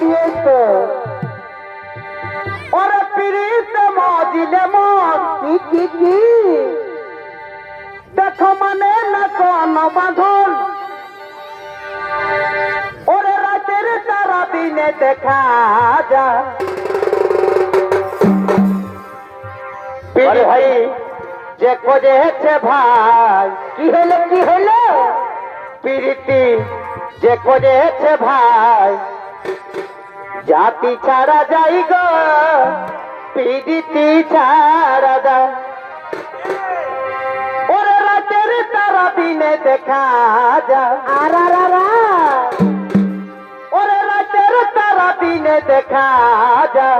দিয়েছে ওরে পিড়িতে মজিলে মন কি কি দেখো মানে না কোন বাঁধন। ওরে রাতের তারা দিনে দেখা যা আরে ভাই। যে করেছে ভাই কি হলো কি হলো? প্রীতি যে করেছে ভাই জাতি ছাড়া যাই গো প্রীতি ছাড়া দা ওরে রাতের তারা দিনে দেখা যা আর। ওরে রাতের তারা দিনে দেখা যা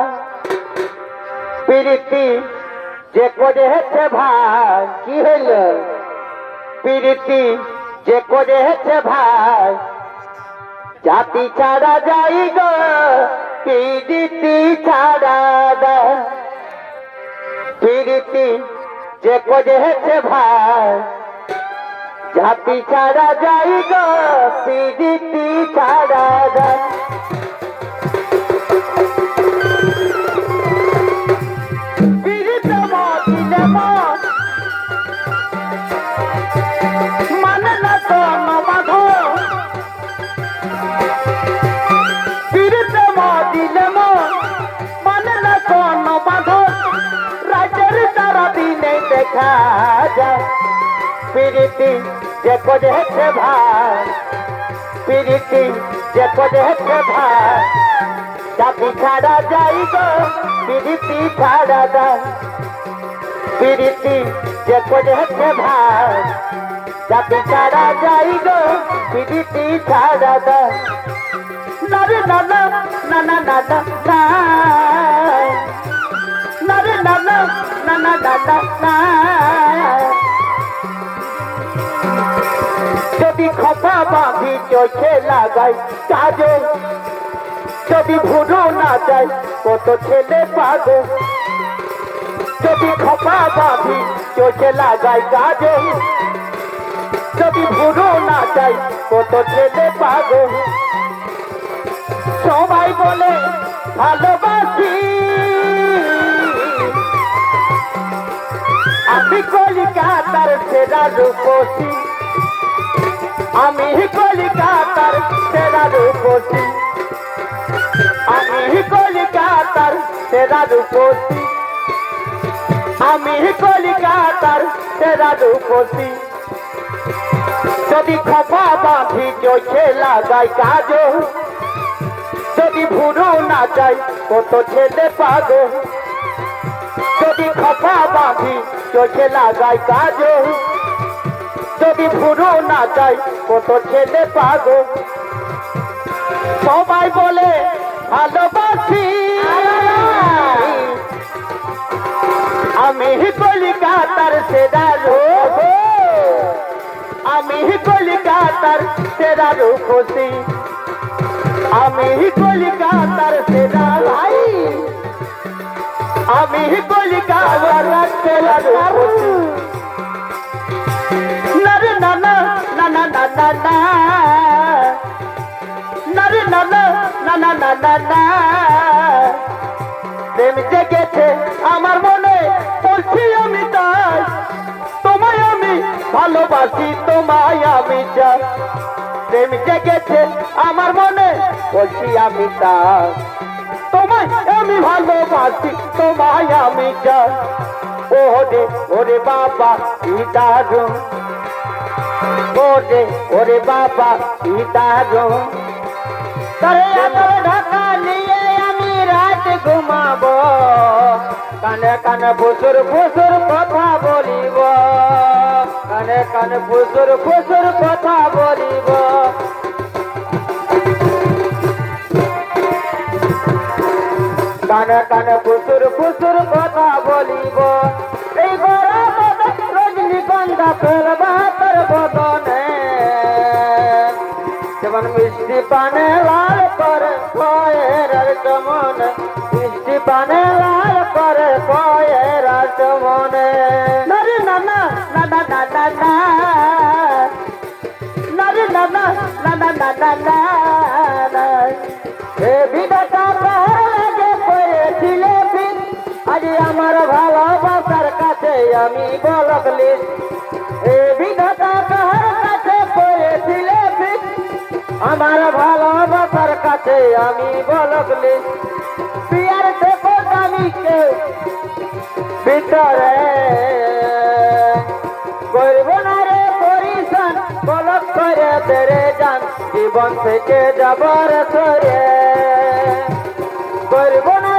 প্রীতি যে করেছে ভাই কি হইল? প্রীতি যে করেছে ভাই জাতি ছাড়া যাই গো, প্রীতি ছাড়া দা। প্রীতি যে করেছে ভাই, জাতি ছাড়া যাই গো, প্রীতি ছাড়া দা। যে করেছে ভাই পিড়িতি যে করেছে ভাই জাতি ছাড়া যাই গো পিড়িতি ছাড়া দা পিড়িতি যে করেছে ভাই জাতি ছাড়া যাই গো পিড়িতি ছাড়া দা নারে নানা নানা নানা না নারে নানা নানা নানা বাঁধি চোখে লাগাই কাজে যদি ভুলো না যায়, কত ছেলে পাগল। যদি খপা বাঁধি, চোখে লাগাই কাজে যদি ভুলো না যায়, কত ছেলে পাগল। সবাই বলে, ভালোবাসি। আমি কলিকাতার সেরা রূপসী। আমি কলিকাতার সেরা রূপসী। আমি কলিকাতার সেরা রূপসী। আমি কলিকাতার সেরা রূপসী। যদি খপা বাঁধি চোখে লাগাই কাজ যদি ভুরো না যাই কত ছেলে পাগল, যদি খপা বাঁধি চোখে লাগাই কাজ যদি ভুরো না যাই কত ছেলে পাগল সবাই বলে, ভালোবাসি। আমি কলিকাতার সেরা রূপ আমি কলিকাতার সেরা রূপসী আমি কলিকাতার সেরা ভাই। আমি কলিকাতার সেরা রূপসী জেগেছে আমার মনে, বলছি আমি তাই। তোমায় আমি ভালোবাসি, তোমায় আমি চাই। প্রেম জেগেছে আমার মনে, বলছি আমি তাই। তোমায় আমি ভালোবাসি, তোমায় আমি চাই। ওরে ওরে বাবা, কি দারুণ। ওরে ওরে বাবা দারুণ তারে আদর ঢাকা নিয়ে আমি রাত ঘুমাবো। কানে কানে ফুসুর ফুসুর কথা বলিব। কানে কানে ফুসুর ফুসুর কথা বলিব। কানে কানে ফুসুর ফুসুর কথা আমার ভালোবাসার কাছে আমি বলকলি এ বিধাতা কাহার কাছে পড়েছিলে আমার ভালোবাসার কাছে আমি বলকলি পিয়ার থেকে আমি কেউ ভিতরে জীবন থেকে যাবার সরে করব না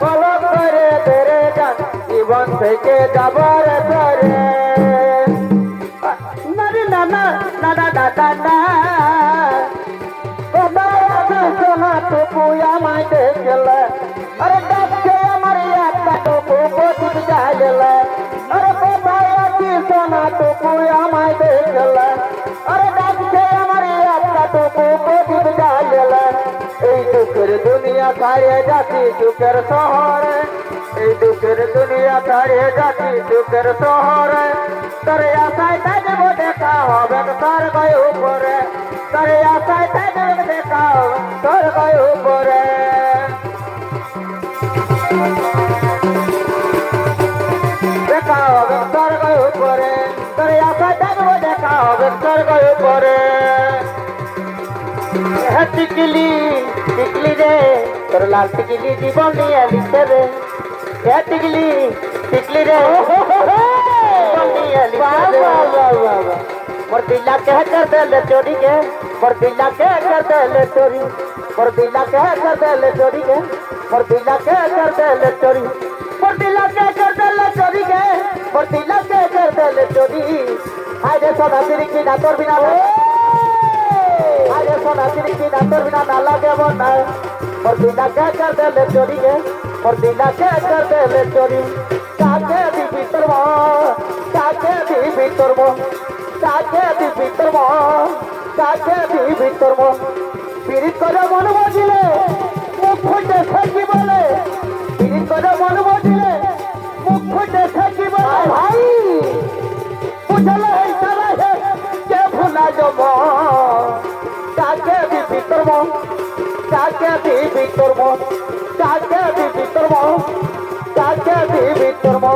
বলক করে তেরে যান, জীবন থেকে যাবার নারে না না না আরে ডাকছে আমার একটা টুকু পতিত যাইলে দুনিয়া ছাড়িয়ে যাচ্ছি সুখের শহরে। এই দুঃখের দুনিয়া ছাড়িয়ে যাচ্ছি সুখের শহরে। তোর আশায় থাকব দেখা হবে তোর গায়ে উপরে। তোর আশায় থাকব দেখা তোর গায়ে উপরে। দেখা হবে তোর গায়ে উপরে। তোর আশায় থাকব দেখা হবে তোর গায়ে উপরে। टिकली टिकली रे। तोर लाल टिकली दीवानिया लिखे रे या टिकली टिकली रे। दीवानिया लिखे रे मोर दिला कह कर देले चोरी के। मोर दिला कह कर देले चोरी। मोर दिला कह कर देले चोरी के। मोर दिला कह कर देले चोरी। मोर दिला कह कर देले चोरी के। मोर दिला कह कर देले चोरी। हाय रे सदा सिरी की ना तोर बिना आगे नाचनी की नंदर बिना नाला के वो ना और बिना क्या कर दे ले चोरी के और बिना क्या कर दे ले चोरी काके दी भीतर वो काके दी भीतर वो काके दी भीतर वो काके दी भीतर वो पीड़ित करे मन बजिले मुख फुटे फेंकी बोले पीड़ित करे मन দি ভিতর মো কাকে দি ভিতর মো কাকে দি ভিতর মো কাকে দি ভিতর মো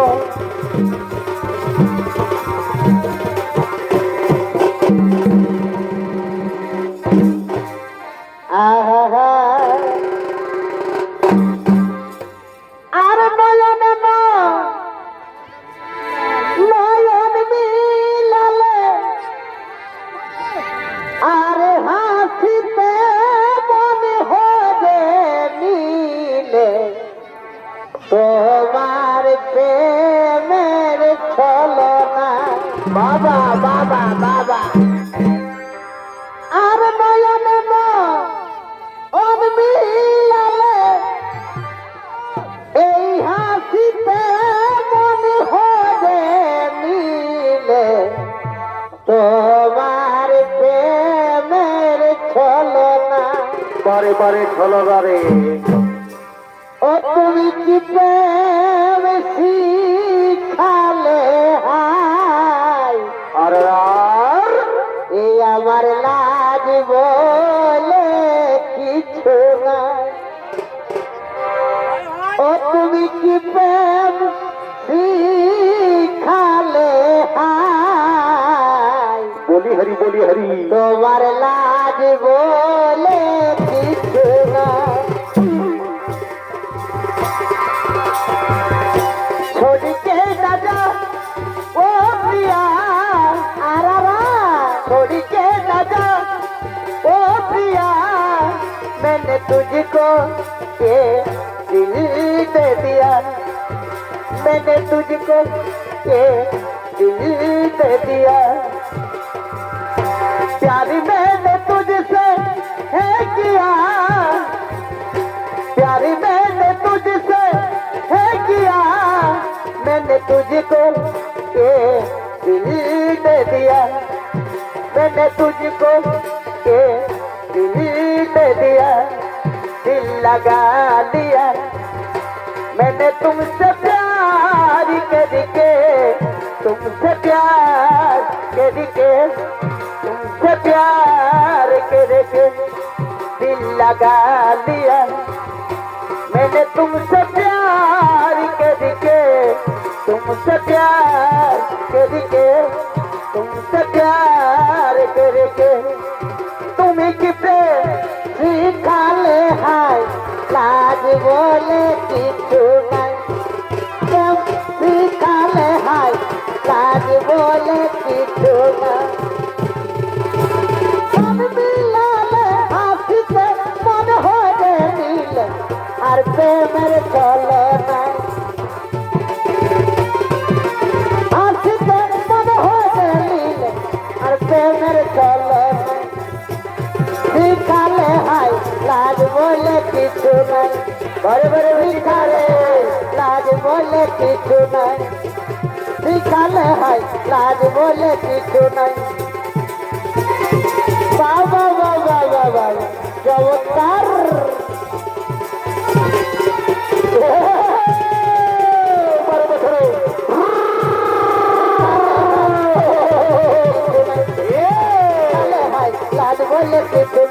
हरी बोली, हरी। तोमर लाज बोले के ओ प्रिया, मैंने तुझको ये दिल दे दिया। मैंने तुझको ये दिल दे दिया। प्यारी मैंने तुझसे है किया? प्यारी मैंने तुझसे है किया? मैंने तुझको ये दिल दे दिया। मैंने तुझको ये दिल दे दिया। दिल लगा दिया। मैंने तुमसे प्यार करके, तुमसे प्यार करके। मुझसे प्यार करे दिल लगा दिया मैंने तुमसे प्यार करके तुमसे प्यार करके तुमसे प्यार करके तुम्हें किसे सीखा ले हाय लाज बोले किचू नहीं सीखा ले हाय लाज बोले किचू नहीं बोले किछु मन बड़े बड़े भिखा रे लाज बोले किछु नहीं भिखाल है लाज बोले किछु नहीं बाबा बाबा बाबा चमत्कार लाज बोले किछु